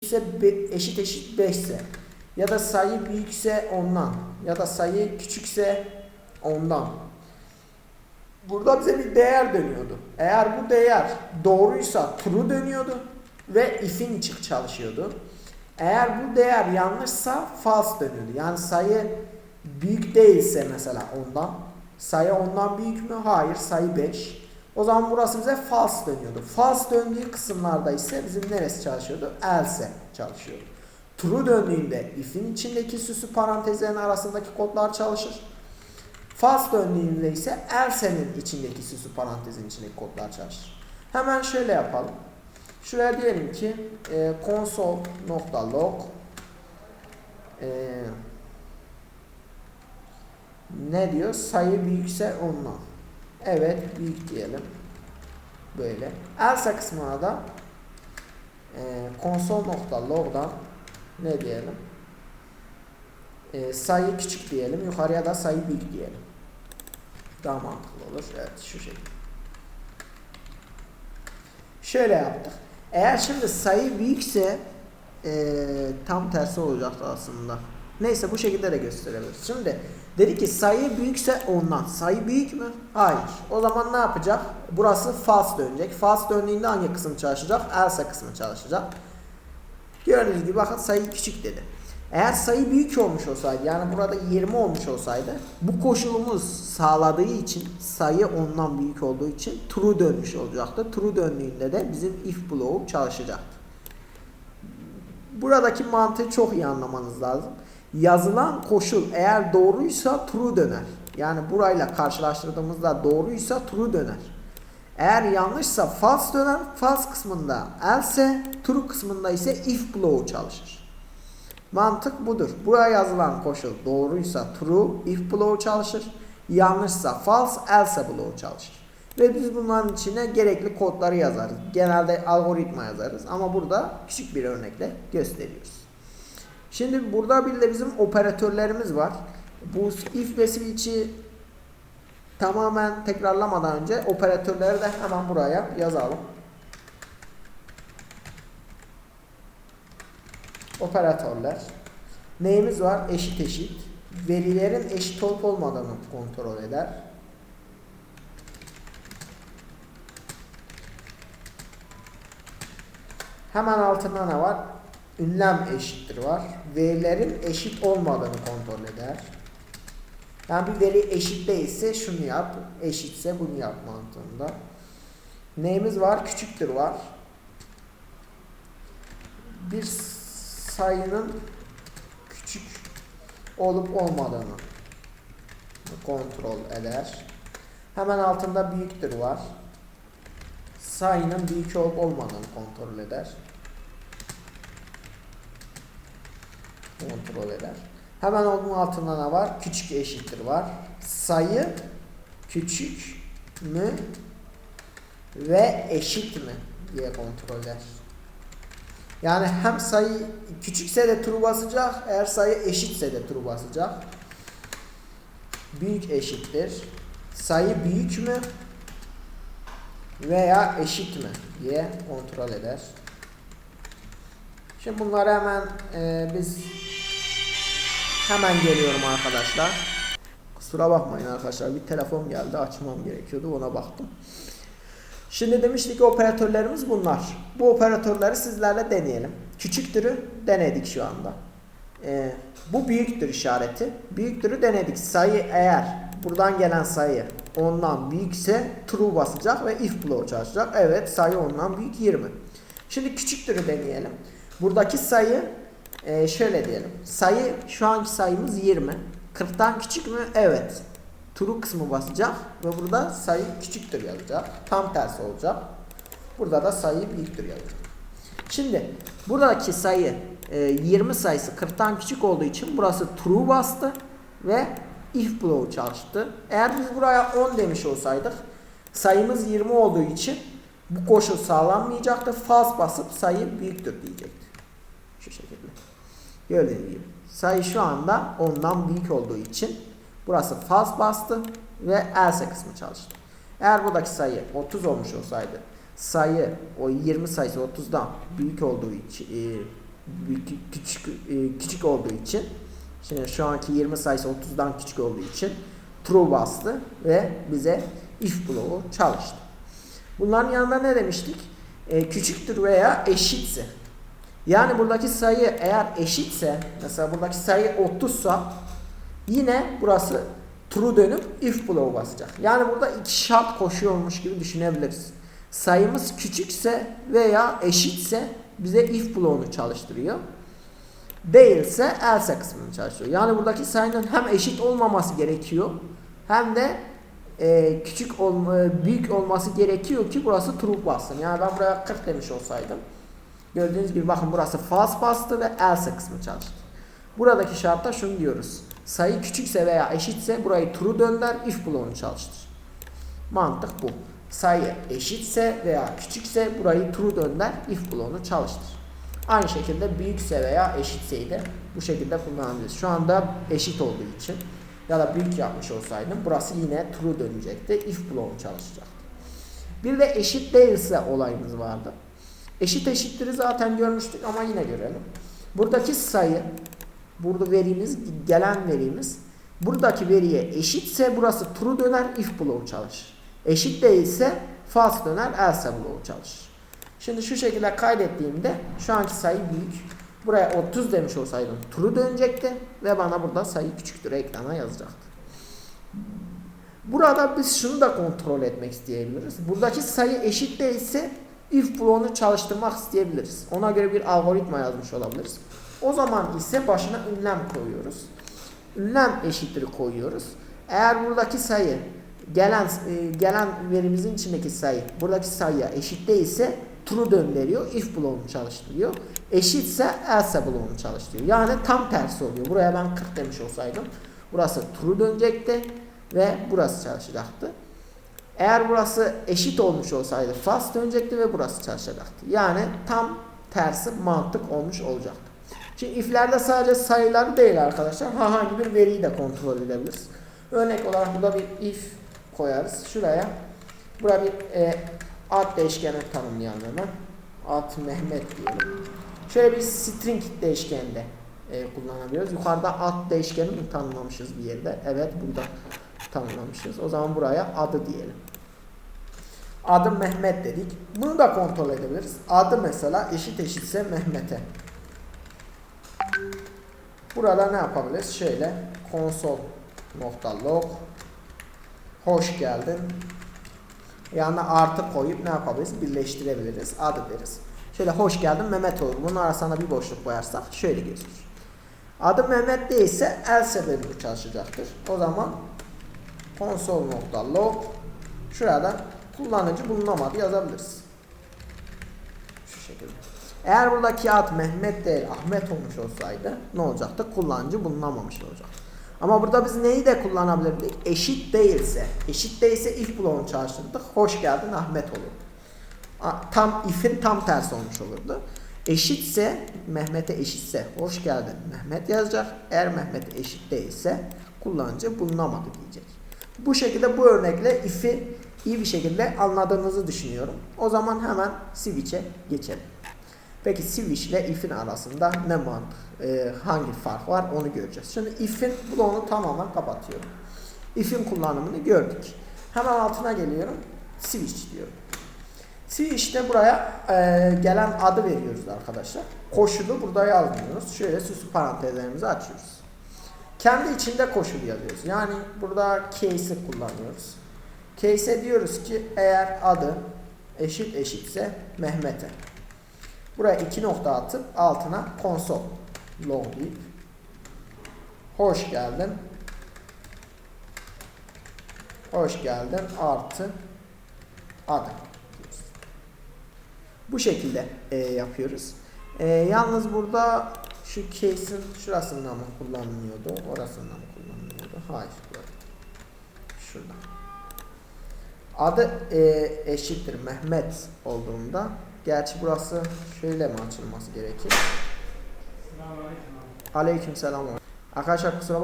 ise eşit eşit 5 ise ya da sayı büyükse ondan ya da sayı küçükse ondan. Burada bize bir değer dönüyordu. Eğer bu değer doğruysa true dönüyordu ve if'in içi çalışıyordu. Eğer bu değer yanlışsa false dönüyordu. Yani sayı büyük değilse mesela ondan. Sayı ondan büyük mü? Hayır sayı 5. O zaman burası bize false dönüyordu. False döndüğü kısımlarda ise bizim neresi çalışıyordu? Else çalışıyordu. True döndüğünde if'in içindeki süslü parantezlerin arasındaki kodlar çalışır. False döndüğünde ise else'nin içindeki süslü parantezin içindeki kodlar çalışır. Hemen şöyle yapalım. Şuraya diyelim ki e, console.log e, ne diyor? Sayı büyükse ondan. Evet büyük diyelim. Böyle. Else kısmına da e, console.log'dan ne diyelim? E, sayı küçük diyelim. Yukarıya da sayı büyük diyelim. Daha mantıklı olur. Evet şu şekilde. Şöyle yaptık. Eğer şimdi sayı büyükse e, tam tersi olacaktı aslında. Neyse bu şekilde de gösterebiliriz. Şimdi dedi ki sayı büyükse ondan. Sayı büyük mü? Hayır. O zaman ne yapacak? Burası false dönecek. False döndüğünde hangi kısım çalışacak? Else kısmı çalışacak. Gördüğünüz gibi bakın sayı küçük dedi. Eğer sayı büyük olmuş olsaydı yani burada 20 olmuş olsaydı bu koşulumuz sağladığı için sayı ondan büyük olduğu için true dönmüş olacaktı. True döndüğünde de bizim if bloğu çalışacaktı. Buradaki mantığı çok iyi anlamanız lazım. Yazılan koşul eğer doğruysa true döner. Yani burayla karşılaştırdığımızda doğruysa true döner. Eğer yanlışsa false döner. False kısmında else, true kısmında ise if bloğu çalışır. Mantık budur. Buraya yazılan koşul doğruysa true, if bloğu çalışır. Yanlışsa false, else bloğu çalışır. Ve biz bunların içine gerekli kodları yazarız. Genelde algoritma yazarız ama burada küçük bir örnekle gösteriyoruz. Şimdi burada bir de bizim operatörlerimiz var. Bu if ve switch'i tamamen tekrarlamadan önce operatörleri de hemen buraya yazalım. Operatörler. Neyimiz var? Eşit eşit. Verilerin eşit olup olmadığını kontrol eder. Hemen altında ne var? Ünlem eşittir var. Verilerin eşit olmadığını kontrol eder. Yani bir veri eşit değilse şunu yap, eşitse bunu yap mantığında. Neyimiz var? Küçüktür var. Bir sayının küçük olup olmadığını kontrol eder. Hemen altında büyüktür var. Sayının büyük olup olmadığını kontrol eder. Kontrol eder. Hemen onun altında ne var? Küçük eşittir var. Sayı küçük mü ve eşit mi diye kontrol eder. Yani hem sayı küçükse de true basacak, eğer sayı eşitse de true basacak. Büyük eşittir. Sayı büyük mü veya eşit mi diye kontrol eder. Şimdi bunları hemen e, biz hemen geliyorum arkadaşlar. Kusura bakmayın arkadaşlar bir telefon geldi açmam gerekiyordu ona baktım. Şimdi demiştik ki operatörlerimiz bunlar. Bu operatörleri sizlerle deneyelim. Küçüktürü denedik şu anda. Ee, bu büyüktür işareti. Büyüktürü denedik. Sayı eğer buradan gelen sayı ondan büyükse true basacak ve if bloğu çalışacak. Evet sayı ondan büyük 20. Şimdi küçüktürü deneyelim. Buradaki sayı e, şöyle diyelim. Sayı şu anki sayımız 20. 40'tan küçük mü? Evet. True kısmı basacak ve burada sayı küçüktür yazacak. Tam tersi olacak. Burada da sayı büyüktür yazacak. Şimdi buradaki sayı e, 20 sayısı 40'tan küçük olduğu için burası true bastı ve if bloğu çalıştı. Eğer biz buraya 10 demiş olsaydık sayımız 20 olduğu için bu koşul sağlanmayacaktı. False basıp sayı büyüktür diyecekti. Şu şekilde. Gördüğünüz gibi. Sayı şu anda ondan büyük olduğu için burası false bastı ve else kısmı çalıştı. Eğer buradaki sayı 30 olmuş olsaydı sayı o 20 sayısı 30'dan büyük olduğu için büyük- küçük e, küçük olduğu için şimdi şu anki 20 sayısı 30'dan küçük olduğu için true bastı ve bize if bloğu çalıştı. Bunların yanında ne demiştik? E, küçüktür veya eşitse. Yani buradaki sayı eğer eşitse mesela buradaki sayı 30 sa yine burası true dönüp if bloğu basacak. Yani burada iki şart koşuyormuş gibi düşünebiliriz. Sayımız küçükse veya eşitse bize if bloğunu çalıştırıyor. Değilse else kısmını çalıştırıyor. Yani buradaki sayının hem eşit olmaması gerekiyor hem de e, küçük olma, büyük olması gerekiyor ki burası true bassın. Yani ben buraya 40 demiş olsaydım gördüğünüz gibi bakın burası false bastı ve else kısmı çalıştı. Buradaki şartta şunu diyoruz. Sayı küçükse veya eşitse burayı true dönder if bloğunu çalıştır. Mantık bu. Sayı eşitse veya küçükse burayı true dönder if bloğunu çalıştır. Aynı şekilde büyükse veya eşitseydi bu şekilde kullanabiliriz. Şu anda eşit olduğu için ya da büyük yapmış olsaydım burası yine true dönecekti. If bloğu çalışacaktı. Bir de eşit değilse olayımız vardı. Eşit eşitleri zaten görmüştük ama yine görelim. Buradaki sayı, burada verimiz, gelen verimiz buradaki veriye eşitse burası true döner, if bloğu çalışır. Eşit değilse false döner, else bloğu çalışır. Şimdi şu şekilde kaydettiğimde şu anki sayı büyük. Buraya 30 demiş olsaydım true dönecekti ve bana burada sayı küçüktür ekrana yazacaktı. Burada biz şunu da kontrol etmek isteyebiliriz. Buradaki sayı eşit değilse if bloğunu çalıştırmak isteyebiliriz. Ona göre bir algoritma yazmış olabiliriz. O zaman ise başına ünlem koyuyoruz. Ünlem eşittir koyuyoruz. Eğer buradaki sayı gelen e, gelen verimizin içindeki sayı buradaki sayıya eşit değilse true döndürüyor. If bloğunu çalıştırıyor. Eşitse else bloğunu çalıştırıyor. Yani tam tersi oluyor. Buraya ben 40 demiş olsaydım burası true dönecekti ve burası çalışacaktı. Eğer burası eşit olmuş olsaydı false dönecekti ve burası çalışacaktı. Yani tam tersi mantık olmuş olacaktı. Şimdi if'lerde sadece sayıları değil arkadaşlar. Herhangi bir veriyi de kontrol edebiliriz. Örnek olarak burada bir if koyarız. Şuraya buraya bir e, ad değişkeni tanımlayalım hemen. Ad Mehmet diyelim. Şöyle bir string değişkeninde e, kullanabiliyoruz. Yukarıda ad değişkeni mi tanımlamışız bir yerde? Evet burada tanımlamışız. O zaman buraya adı diyelim. Adım Mehmet dedik. Bunu da kontrol edebiliriz. Adı mesela eşit eşitse Mehmet'e. Burada ne yapabiliriz? Şöyle console.log hoş geldin. Yanına artı koyup ne yapabiliriz? Birleştirebiliriz. Adı deriz. Şöyle hoş geldin Mehmet olur. Bunun arasına bir boşluk koyarsak şöyle gözükür. Adı Mehmet değilse else bölümü çalışacaktır. O zaman console.log şurada kullanıcı bulunamadı yazabiliriz. Şu şekilde. Eğer buradaki ad Mehmet değil Ahmet olmuş olsaydı ne olacaktı? Kullanıcı bulunamamış olacak. Ama burada biz neyi de kullanabilirdik? Eşit değilse. Eşit değilse if bloğunu çalıştırdık. Hoş geldin Ahmet olur. Tam if'in tam tersi olmuş olurdu. Eşitse Mehmet'e eşitse hoş geldin Mehmet yazacak. Eğer Mehmet eşit değilse kullanıcı bulunamadı diyecek. Bu şekilde bu örnekle if'i iyi bir şekilde anladığınızı düşünüyorum. O zaman hemen switch'e geçelim. Peki switch ile if'in arasında ne mantık, e, hangi fark var onu göreceğiz. Şimdi if'in bloğunu tamamen kapatıyorum. If'in kullanımını gördük. Hemen altına geliyorum. Switch diyorum. Switch'te buraya e, gelen adı veriyoruz arkadaşlar. Koşulu burada yazmıyoruz. Şöyle süslü parantezlerimizi açıyoruz. Kendi içinde koşul yazıyoruz. Yani burada case'i kullanıyoruz. Case'e diyoruz ki eğer adı eşit eşitse Mehmet'e. Buraya iki nokta atıp altına konsol log deyip hoş geldin hoş geldin artı adı. Bu şekilde e, yapıyoruz. E, yalnız burada şu case'in şurasından mı kullanılıyordu? Orasından mı kullanılıyordu? Hayır. Şurada. Adı e, eşittir Mehmet olduğunda Gerçi burası şöyle mi açılması gerekir? Aleyküm selam. Arkadaşlar kusura